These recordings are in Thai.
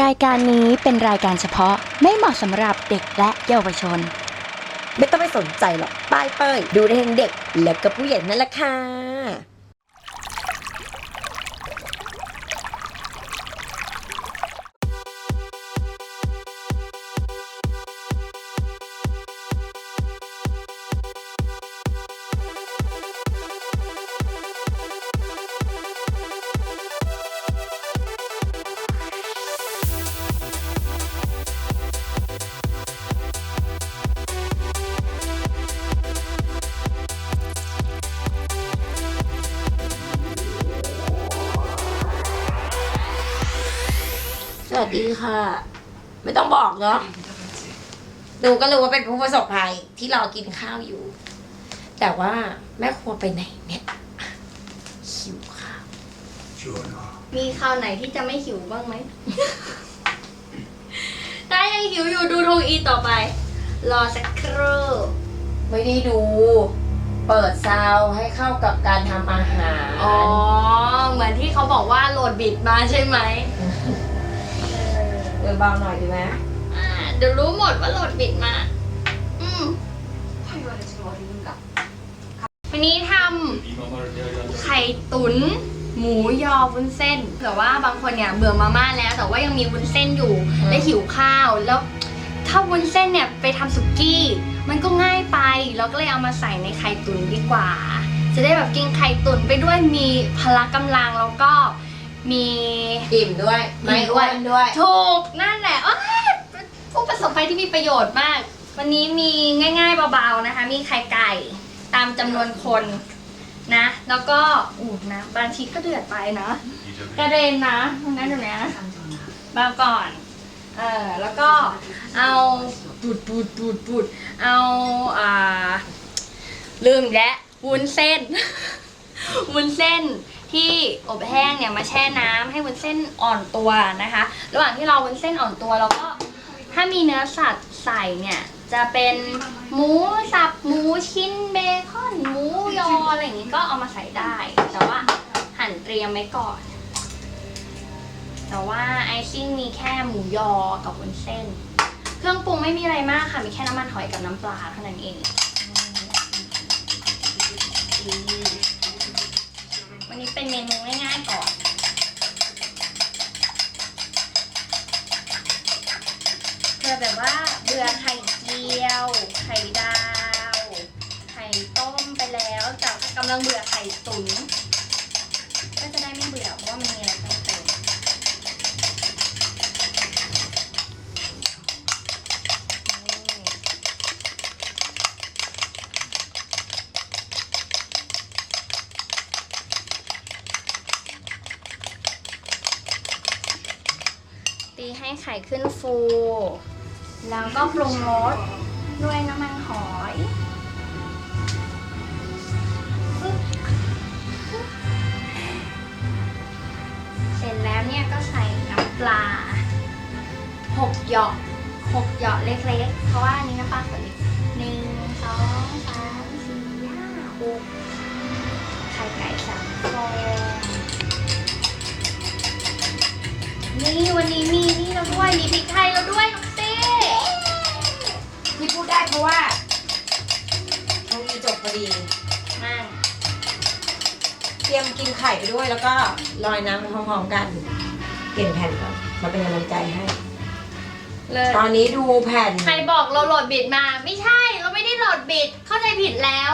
รายการนี้เป็นรายการเฉพาะไม่เหมาะสำหรับเด็กและเยาวชน ไม่ต้องไปสนใจหรอกป้ายเป้ยดูได้ทั้งเด็กแล้วก็ผู้ใหญ่นั่นแหละค่ะ ดีค่ะ ไม่ต้องบอกเนาะดูก็รู้ว่าเป็นผู้ประสบภัยที่รอกินข้าวอยู่ แต่ว่าแม่ครัวไปไหนเนี่ยหิวข้าวมีคราวไหนที่จะไม่หิวบ้างไหม ถ้ายังหิวอยู่ดูทงอีต่อไป รอสักครู่ไม่ได้ดู เปิดซาวด์ให้เข้ากับการทำอาหาร อ๋อ เหมือนที่เขาบอกว่าโหลดบิดมาใช่ไหม เออเบาหน่อยดีไหมอ่าเดี๋ยวรู้หมดว่าโหลดบิดมา อืมวันนี้ทำไข่ตุ๋นหมูยอวุ้นเส้นเผื่อว่าบางคนเนี่ยเบื่อมาม่าแล้ว แต่ว่ายังมีวุ้นเส้นอยู่และหิวข้าวแล้ว ถ้าวุ้นเส้นเนี่ยไปทำสุกี้ มันก็ง่ายไปเราก็เลยเอามาใส่ในไข่ตุ๋นดีกว่า จะได้แบบกินไข่ตุ๋นไปด้วยมีพละกำลังแล้วก็ มีอิ่มด้วย ไม่อ้วนด้วย ถูกนั่นแหละอ้ายผู้ประสบภัยที่มีประโยชน์มาก วันนี้มีง่ายๆเบาๆนะคะ มีไข่ไก่ตามจำนวนคนนะ แล้วก็อู้นะบางทีก็เดือดไปนะ กระเด็นนะนั่นดูนะเบาก่อน เออแล้วก็เอาปูดปูดปูดปูดเอาอ่าลืมอีกแล้ววุ้นเส้น วุ้นเส้น ที่อบแห้งเนี่ยมาแช่น้ำให้วุ้นเส้นอ่อนตัวนะคะ ระหว่างที่เราวุ้นเส้นอ่อนตัวเราก็ถ้ามีเนื้อสัตว์ใส่เนี่ยจะเป็นหมูสับหมูชิ้นเบคอนหมูยออะไรอย่างนี้ก็เอามาใส่ได้ แต่ว่าหั่นเตรียมไว้ก่อน แต่ว่าไอซิ่งมีแค่หมูยอกับวุ้นเส้น เครื่องปรุงไม่มีอะไรมากค่ะมีแค่น้ำมันหอยกับน้ำปลาเท่านั้นเอง นี้เป็นเมนูง่ายๆก่อน เพื่อแบบว่าเบื่อไข่เจียว ไข่ดาว ไข่ต้มไปแล้วแต่กำลังเบื่อไข่ตุ๋นก็จะได้ไม่เบื่อเพราะว่ามันมีอะไรเพิ่มเติมนี่ตีให้ไข่ขึ้นฟู แล้วก็ปรุงรสด้วยน้ำมันหอยเสร็จแล้วเนี่ยก็ใส่น้ำปลาหกหยอกหกหยอกเล็กๆ เพราะว่าอันนี้น้ำปลาขวดเล็กหนึ่งสองสามสี่ห้าหกไข่ไก่สามฟองนี่วันนี้มี รียมกินไข่ไปด้วย แล้วก็ลอยน้ำไปพร้อมๆกัน เปลี่ยนแผ่นก่อนมาเป็นกำลังใจให้ เลยตอนนี้ดูแผ่นใครบอกเราโหลดบิดมา ไม่ใช่เราไม่ได้โหลดบิดเข้าใจผิดแล้ว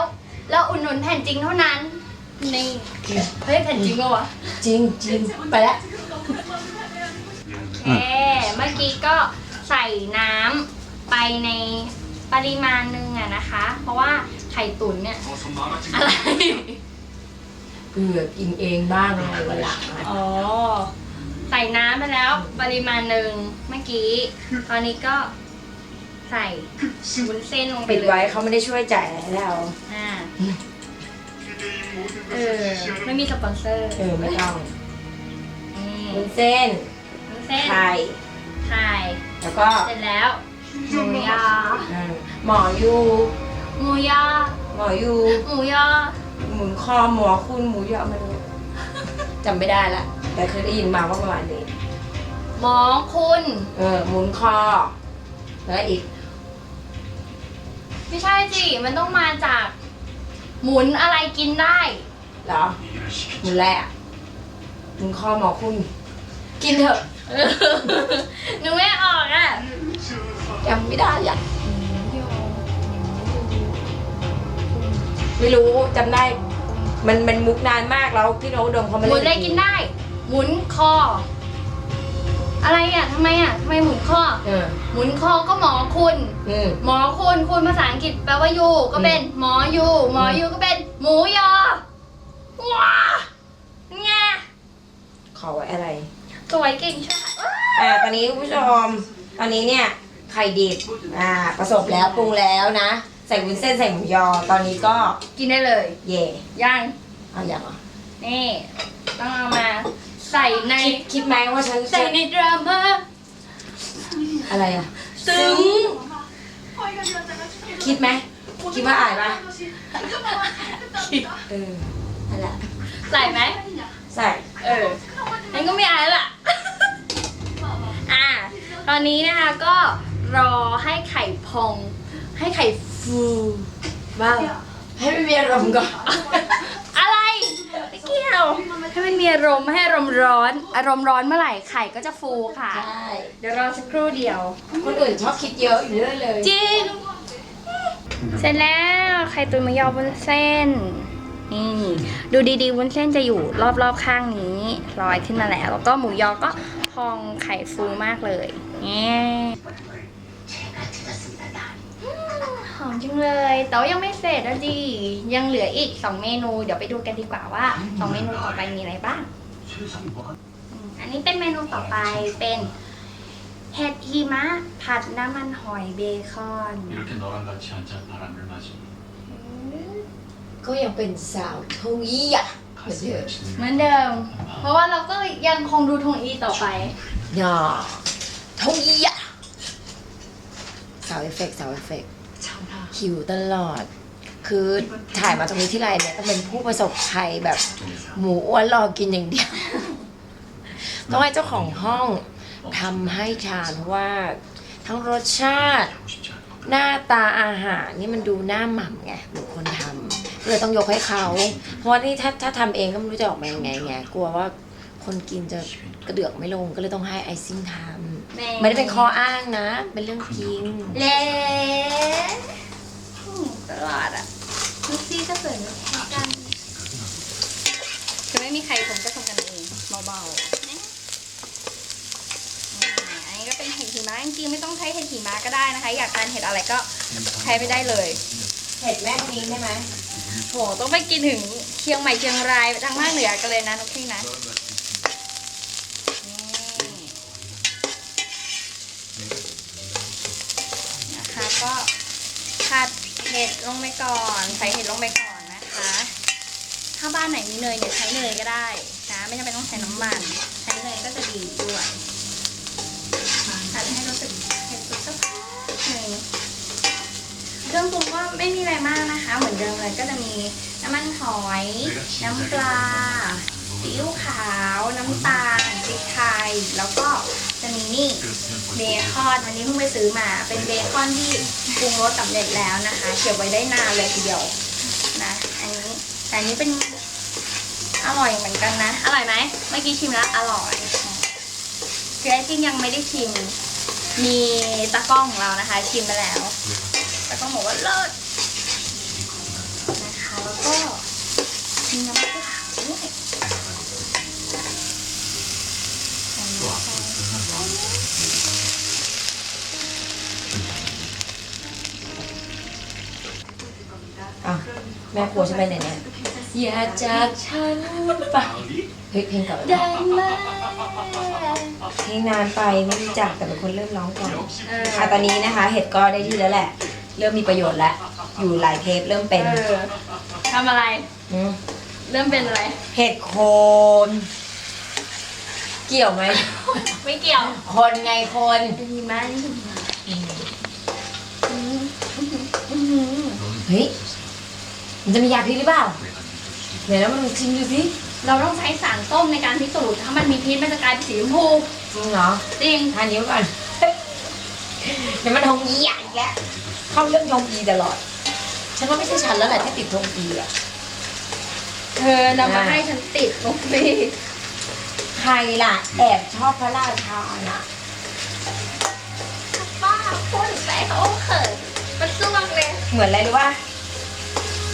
เราอุดหนุนแผ่นจริงเท่านั้นนี่เฮ้ยแผ่นจริงเหรอวะจริงจริงไปแล้วโอเคเมื่อกี้ก็ใส่น้ำไปในปริมาณหนึงอะนะคะ เพราะว่าไข่ตุ๋นเนี่ยอะไร เผื่อกินเองบ้างอะไรวันหลังอะอ๋อ ใส่น้ำไปแล้ว ปริมาณหนึ่งเมื่อกี้ ตอนนี้ก็ใส่วุ้นเส้นลงไปปิดเลยไว้เขาไม่ได้ช่วยจ่ายอะไรแล้วอ่าเออไม่มีสปอนเซอร์เออไม่ต้องนี่วุ้นเส้นวุ้นเส้นไข่ไข่แล้วก็เสร็จแล้วหมูยออืมหมอยูหมูยอหมอยูหมูยอ หมุนคอหมอคุณหมูยอไมันจำไม่ได้ละ แต่เคยได้ยินมาว่าประมาณนี้ หมอคุณ เออ หมุนคอ แล้วอีก ไม่ใช่สิ มันต้องมาจาก หมุนอะไรกินได้ เหรอ หมุนแรกหมุนคอหมอคุณ กินเถอะนึกไม่ออกอะจำไม่ได้อะไม่รู้จำได้ มันมันมุกนานมากแล้วพี่โนตอุดมเขาหไม่มุนเล่นอะไรกินได้ หมุนคอ อะไรอะทำไมอะทำไมหมุนคอ เออหมุนคอก็หมอคุณ อืม หมอคุณคุณภาษาอังกฤษแปลว่ายูก็เป็นหมอยูหมอยูก็เป็น หมูยอว้าไงขอไว้อะไร สวยเก่งใช่ไหมอ่า ตอนนี้คุณผู้ชม ตอนนี้เนี่ย ไข่ดิบ อ่าประสบแล้วปรุงแล้วนะ ใส่วุ้นเส้นใส่หมูยอ ตอนนี้ก็กินได้เลยเย่ยังเอาอย่างเหรอนี่ ต้องเอามาใส่ในคิดคิดไหมว่าฉันใส่ในดราม่าอะไรอะ ซึ้ง คิดไหม คิดว่าอายปะเออนั่นแหละใส่ไหมใส่ เอองั้นก็ไม่อายแล้วล่ะ อ่า ตอนนี้นะคะก็รอให้ไข่พอง ให้ไข่ฟู มาให้ไม่มีอารมณ์ก่อนอะไรไม่เกี่ยวให้มันมีอารมณ์ให้อารมณ์ร้อน อารมณ์ร้อนเมื่อไหร่ไข่ก็จะฟูค่ะ ใช่เดี๋ยวรอสักครู่เดียว คนอื่นชอบคิดเยอะอยู่เรื่อยเลยจริง เสร็จแล้วไข่ตุ๋นหมูยอบนเส้น นี่ดูดีๆวุ้นเส้นจะอยู่รอบๆข้างนี้ลอยขึ้นมาแล้ว แล้วก็หมูยอก็พองไข่ฟูมากเลยนี่อืมหอม จังเลย แต่ว่ายังไม่เสร็จนะจียังเหลืออีก 2 เมนู เดี๋ยวไปดูกันดีกว่าว่า 2 เมนูต่อไปมีอะไรบ้างอืมอันนี้เป็นเมนูต่อไปเป็นเห็ดหิมะผัดน้ำมันหอยเบคอน 이렇게 너랑 같이 앉아 바람을 맞으니 ก็ยังเป็นสาวทวีอ่ะ 가슴을 เหมื 치는 อนเดิม เพราะว่าเราก็ยังคงดูทงอีต่อไป อย่าทวีอ่ะสาวเอฟเฟกต์สาวเอฟเฟกต์ หิวตลอด คือถ่ายมาตรงนี้ที่ไรเนี่ยต้องเป็นผู้ประสบภัยแบบ หมูอ้วนรอกินอย่างเดียว ต้องให้เจ้าของห้องทำให้ทานว่า ทั้งรสชาติ หน้าตาอาหารนี่มันดูหน้าหม่ำไงหนูคนทำก็เลยต้องยกให้เขา เพราะว่านี่ถ้าถ้าทำเองก็ไม่รู้จะออกมายังไงไงกลัวว่าคนกินจะกระเดือกไม่ลงก็เลยต้องให้ไอซิ่งทำไม่ได้เป็นข้ออ้างนะ เป็นเรื่องจริง เละ ตลอดอะลูกซี่ก็เสริมแค่กัน คือไม่มีใครผมก็ทำกันเองเบาๆนะอ่าอันนี้ก็เป็นเห็ดหิมะจริงๆไม่ต้องใช้เห็ดหิมะก็ได้นะคะ อยากทานเห็ดอะไรก็ใช้ไปได้เลย เห็ดแม่คนนี้ใช่ไหมโหต้องไปกินถึงเชียงใหม่เชียงรายทางภาคเหนือกันเลยนะน้องพี่นะ นี่นะคะก็ผัดเห็ดลงไปก่อน ใส่เห็ดลงไปก่อนนะคะ ถ้าบ้านไหนมีเนยเนี่ยใช้เนยก็ได้นะไม่จำเป็นต้องใช้น้ำมัน ใช้เนยก็จะดีด้วยผัดให้รู้สึกเผ็ดสุดสักหนึ่งเครื่องปรุงก็ไม่มีอะไรมากนะคะ เหมือนเดิมเลยก็จะมีน้ำมันหอย น้ำปลาซีอิ๊วขาว น้ำตาลพริกไทย แล้วก็ จะมีนี่เบคอนวันนี้เพิ่งไปซื้อมาเป็นเบคอนที่ปรุงรสสำเร็จแล้วนะคะเก็บไว้ได้นานเลยทีเดียวนะอันนี้แต่อันนี้เป็นอร่อยเหมือนกันนะ อร่อยไหมเมื่อกี้ชิมแล้วอร่อยคือไอซิ่งยังไม่ได้ชิม มีตะก้องของเรานะคะ ชิมไปแล้วตะก้องบอกว่าเลิศ ม่กลัวใช่ไหมเนี่ยเนี่ยอย่าจากฉันไปเฮ้ยเพลงเก่าได้ไหมเพลงนานไปไม่รู้จักแต่เป็นคนเริ่มร้องก่อนเอออะตอนนี้นะคะ เห็ดก็ได้ที่แล้วแหละ เริ่มมีประโยชน์แล้วอยู่หลายเทปเริ่มเป็นเออทำอะไร อืมเริ่มเป็นอะไร เห็ดโคน เกี่ยวไหม ไม่เกี่ยวคนไงคนดีมากนี่ดีมากเฮ้ยันจะมียาพิษหรือเปล่าเดี๋ยวแล้วมันชิมดูสิเราต้องใช้สารส้มในการพิสูจน์ถ้ามันมีพิษมันจะกลายเป็นสีชมพูจริงเหรอจริงทานนิ้วก่อนเดี๋ยวมันทงอีอย่แล้วเข้าเรื่องทงอีตลอด ฉันว่าไม่ใช่ฉันแล้วแหละที่ติดทงอีอะเธอนำมาให้ฉันติดทงอีใครล่ะ แอบชอบพระราชาน่ะป้าพูดไปเขาเขินมันจ้วงเลยเหมือนอะไรรู้ป่ะ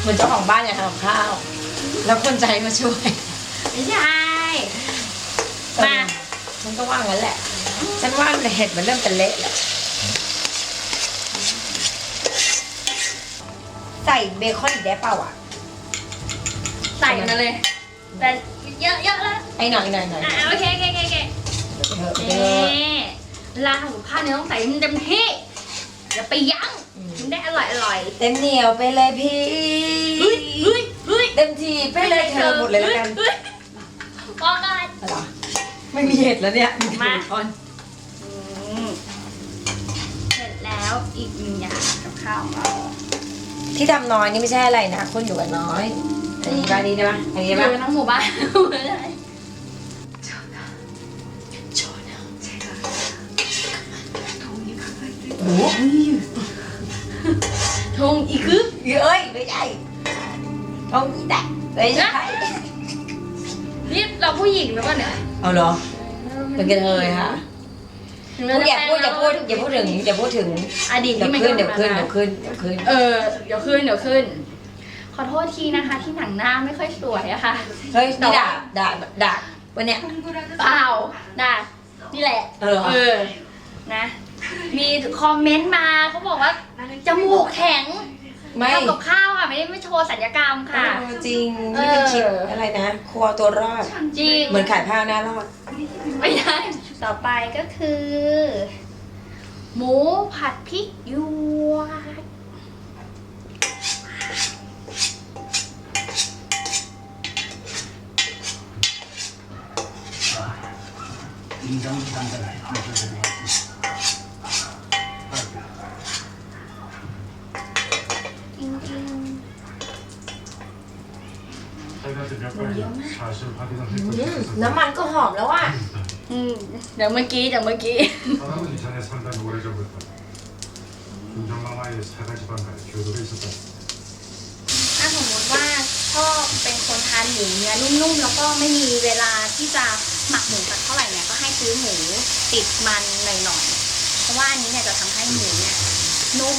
เหมือนเจ้าของบ้านอยากทำกับข้าว แล้วคนใจมาช่วย ไม่ใช่ มา ฉันก็ว่างั้นแหละ ฉันว่าเห็ดมันเริ่มจะเละแล้วใส่เบคอนอีกได้เปล่าอะ ใส่มาเลย แต่เยอะเยอะๆแล้วไอ้หน่อยหน่อยหน่อยอะโอเคโอเคโอเคโอเคเถอะเนเถอะเวลาทำกับข้าวเนี่ยต้องใส่ให้มันเต็มที่อย่าไปยั้ง มันได้อร่อยอร่อยเต็มเหนียวไปเลยพี่เฮ้ยเฮ้ยเฮ้ยเต็มทีไปเลยเธอหมดเลยแล้วกันฮ้ยพอกันอะไรไม่มีเห็ดแล้วเนี่ยมาเบคอนอืมเสร็จแล้วอีกหนึ่งอย่างกับข้าวของเราที่ทำน้อยนี่ไม่ใช่อะไรนะคนอยู่กันน้อยอันนี้บ้านนี้ได้ปะอันนี้อได้ยู่ปะกันทั้งหมู่บ้านเลยโอ้โหท งอีกคือเอ้ยไม่ใช่ท้องอีแตกไม่ใช่นี่เราผู้หญิงหรือเปล่าเนี่ยเอาเหรอเป็นกระเทยค่ะอย่าพูดอย่าพูดอย่าพูดถึงอย่าพูดถึงอดีตเดี๋ยวที่มันขึ้นเดี๋ยวกำลังขึ้นมาเดี๋ยวขึ้นเดี๋ยวขึ้นเออเดี๋ยวขึ้นเดี๋ยวขึ้น ขอโทษทีนะคะ ที่หนังหน้าไม่ค่อยสวยอะค่ะเฮ้ยนี่ด่าด่าด่าวันเนี้ยเปล่าน่ะนี่แหละเออเออนะ มีคอมเมนต์มาเขาบอกว่าจมูกแข็งทำกับข้าวค่ะไม่ได้ไม่โชว์สัญญกรรมค่ะจริงนี่เป็นคลิปอะไรนะ ครัวตัวรอด จริง เหมือนขายผ้าหน้ารอด ไม่ได้ ต่อไปก็คือ หมูผัดพริกยหยังจะก应当当的来，那就是。 น้ำมันก็หอมแล้วอ่ะ ๆอืมเดี๋ยวเมื่อกี้เดี๋ยวเมื่อกี้ 사람은 이전에 상당히 오래전부터 김정마마의 사가지방과의 교류가 있었다. ถ้าสมมติว่าชอบเป็นคนทานหมูเนื้อนุ่มๆ แล้วก็ไม่มีเวลาที่จะหมักหมูสักเท่าไหร่เนี่ยก็ให้ซื้อหมูติดมันหน่อยๆ เพราะว่าอันนี้เนี่ยจะทำให้หมูเนี่ยนุ่ม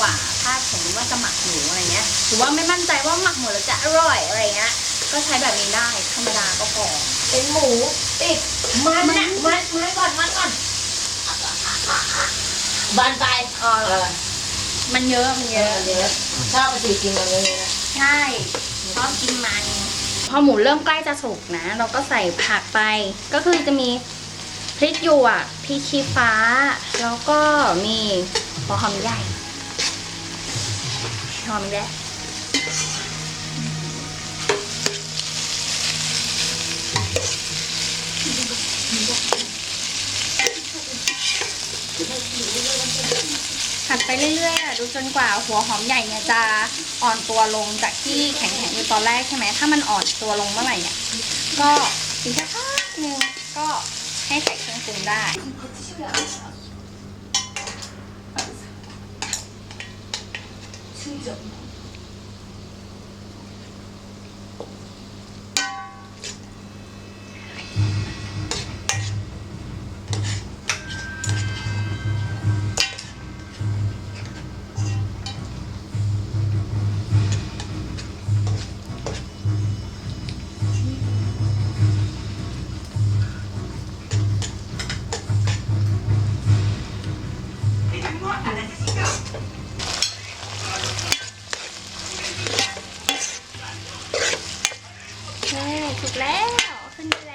กว่าถ้าสมมติว่าจะหมักหมูอะไรเงี้ยหรือว่าไม่มั่นใจว่าหมักหมูแล้วจะอร่อยอะไรเงี้ยก็ใช้แบบนี้ได้ธรรมดาก็พอ เป็น หมูติดมันมันอะมันมันก่อนมันก่อนบานไปอ๋อเออมันเยอะมันเยเยอะอะเยอะชอบไปสีกินกันเลยนะใช่ชอบกินมัน พอหมูเริ่มใกล้จะสุกนะ เราก็ใส่ผักไป ก็คือจะมีพริกหยวกพริกชี้ฟ้า แล้วก็มีหัวหอมใหญ่หอมแดงผัด ไปเรื่อยๆอะดูจนกว่าหัวหอมใหญ่เนี่ยจะอ่อนตัวลงจากที่แข็งๆอยู่ตอนแรกใช่ไหมถ้ามันอ่อนตัวลงเมื่อไหร่เนี่ยก็อีกสักพักหนึ่งก็ให้ใส่เครื่องปรุงได้โอ เคถูกแล้ว ขึ้นได้แล้ว